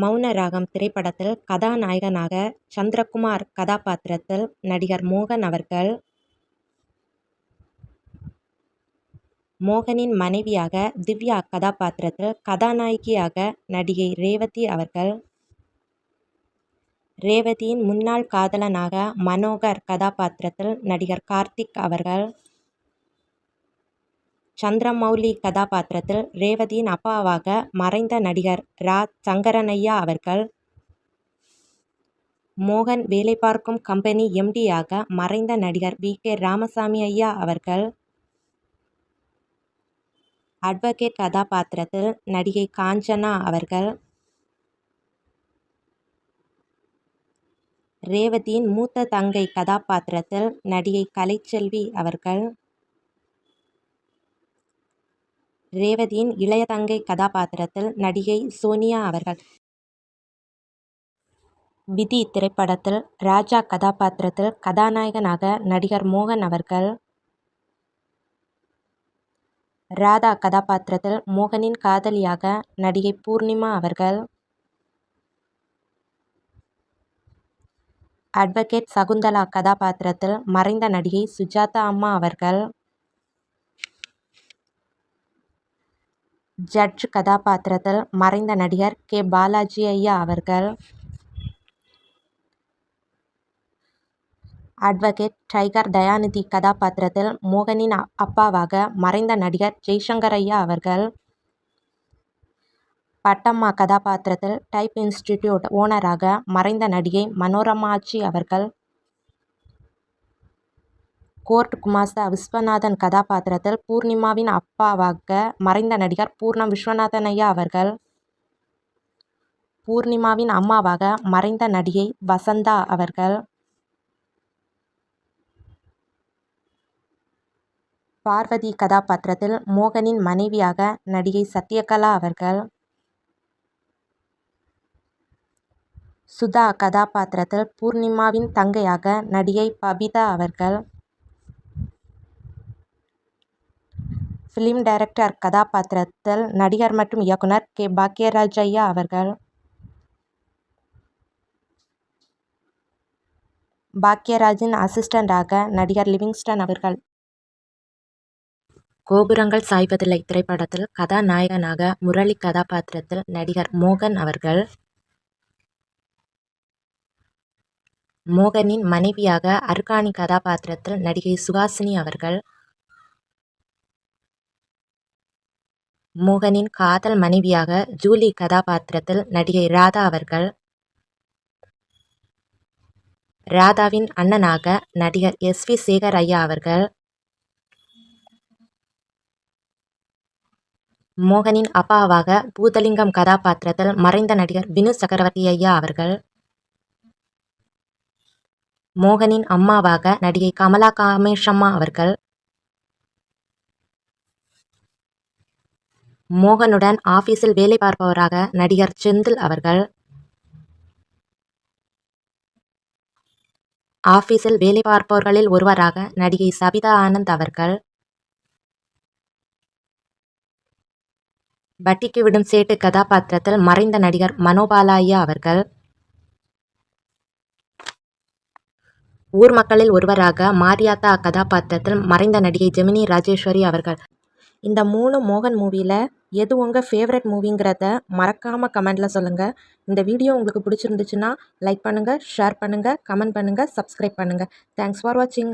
மௌன ராகம் திரைப்படத்தில் கதாநாயகனாக சந்திரகுமார் கதாபாத்திரத்தில் நடிகர் மோகன் அவர்கள். மோகனின் மனைவியாக திவ்யா கதாபாத்திரத்தில் கதாநாயகியாக நடிகை ரேவதி அவர்கள். ரேவதியின் முன்னாள் காதலனாக மனோகர் கதாபாத்திரத்தில் நடிகர் கார்த்திக் அவர்கள். சந்திரமௌலி கதாபாத்திரத்தில் ரேவதியின் அப்பாவாக மறைந்த நடிகர் ரா. சங்கரனையா அவர்கள் மோகன் வேலை பார்க்கும் கம்பெனி எம்டியாக மறைந்த நடிகர் வி. கே. ராமசாமி ஐயா அவர்கள் அட்வொகேட் கதாபாத்திரத்தில் நடிகை காஞ்சனா அவர்கள் ரேவதியின் மூத்த தங்கை கதாபாத்திரத்தில் நடிகை கலைச்செல்வி அவர்கள் ரேவதியின் இளைய தங்கை கதாபாத்திரத்தில் நடிகை சோனியா அவர்கள். விதி திரைப்படத்தில் ராஜா கதாபாத்திரத்தில் கதாநாயகனாக நடிகர் மோகன் அவர்கள். ராதா கதாபாத்திரத்தில் மோகனின் காதலியாக நடிகை பூர்ணிமா அவர்கள். அட்வொகேட் சகுந்தலா கதாபாத்திரத்தில் மறைந்த நடிகை சுஜாதா அம்மா அவர்கள். ஜட்ஜ் கதாபாத்திரத்தில் மறைந்த நடிகர் கே. பாலாஜி ஐயா அவர்கள். அட்வொகேட் டைகர் தயாநிதி கதாபாத்திரத்தில் மோகனின் அப்பாவாக மறைந்த நடிகர் ஜெய்சங்கர் ஐயா அவர்கள். பட்டம்மா கதாபாத்திரத்தில் டைப் இன்ஸ்டிடியூட் ஓனராக மறைந்த நடிகை மனோரமாச்சி அவர்கள். கோர்ட் குமாஸ்தா விஸ்வநாதன் கதாபாத்திரத்தில் பூர்ணிமாவின் அப்பாவாக மறைந்த நடிகர் பூர்ணம் விஸ்வநாதன் ஐயா அவர்கள் பூர்ணிமாவின் அம்மாவாக மறைந்த நடிகை வசந்தா அவர்கள் பார்வதி கதாபாத்திரத்தில் மோகனின் மனைவியாக நடிகை சத்யகலா அவர்கள் சுதா கதாபாத்திரத்தில் பூர்ணிமாவின் தங்கையாக நடிகை பபிதா அவர்கள் ஃபிலிம் டைரக்டர் கதாபாத்திரத்தில் நடிகர் மற்றும் இயக்குனர் கே. பாக்யராஜ் ஐயா அவர்கள். பாக்யராஜின் அசிஸ்டண்டாக நடிகர் லிவிங்ஸ்டன் அவர்கள். கோபுரங்கள் சாய்வதில்லை. திரைப்படத்தில் கதாநாயகனாக முரளி கதாபாத்திரத்தில் நடிகர் மோகன் அவர்கள். மோகனின் மனைவியாக அர்கானி கதாபாத்திரத்தில் நடிகை சுஹாசினி அவர்கள். மோகனின் காதல் மனைவியாக ஜூலி கதாபாத்திரத்தில் நடிகை ராதா அவர்கள். ராதாவின் அண்ணனாக நடிகர் எஸ் வி சேகர் ஐயா அவர்கள். மோகனின் அப்பாவாக பூதலிங்கம் கதாபாத்திரத்தில் மறைந்த நடிகர் வினு சக்கரவர்த்தி ஐயா அவர்கள். மோகனின் அம்மாவாக நடிகை கமலா காமேஷம்மா அவர்கள். மோகனுடன் ஆபீஸில் வேலை பார்ப்பவராக நடிகர் செந்தில் அவர்கள். ஆபீஸில் வேலை பார்ப்பவர்களில் ஒருவராக நடிகை சபிதா ஆனந்த் அவர்கள். வட்டிக்கு விடும் சேட்டு கதாபாத்திரத்தில் மறைந்த நடிகர் மனோபாலாயா அவர்கள். ஊர் மக்களில் ஒருவராக மாரியாத்தா கதாபாத்திரத்தில் மறைந்த நடிகை ஜெமினி ராஜேஸ்வரி அவர்கள். இந்த மூணு மோகன் மூவியில் எது உங்கள் ஃபேவரட் மூவிங்கிறத மறக்காமல் கமெண்டில் சொல்லுங்கள் இந்த வீடியோ உங்களுக்கு பிடிச்சிருந்துச்சுன்னா லைக் பண்ணுங்கள் ஷேர் பண்ணுங்கள் கமெண்ட் பண்ணுங்கள் சப்ஸ்கிரைப் பண்ணுங்கள் தேங்க்ஸ் ஃபார் வாட்சிங்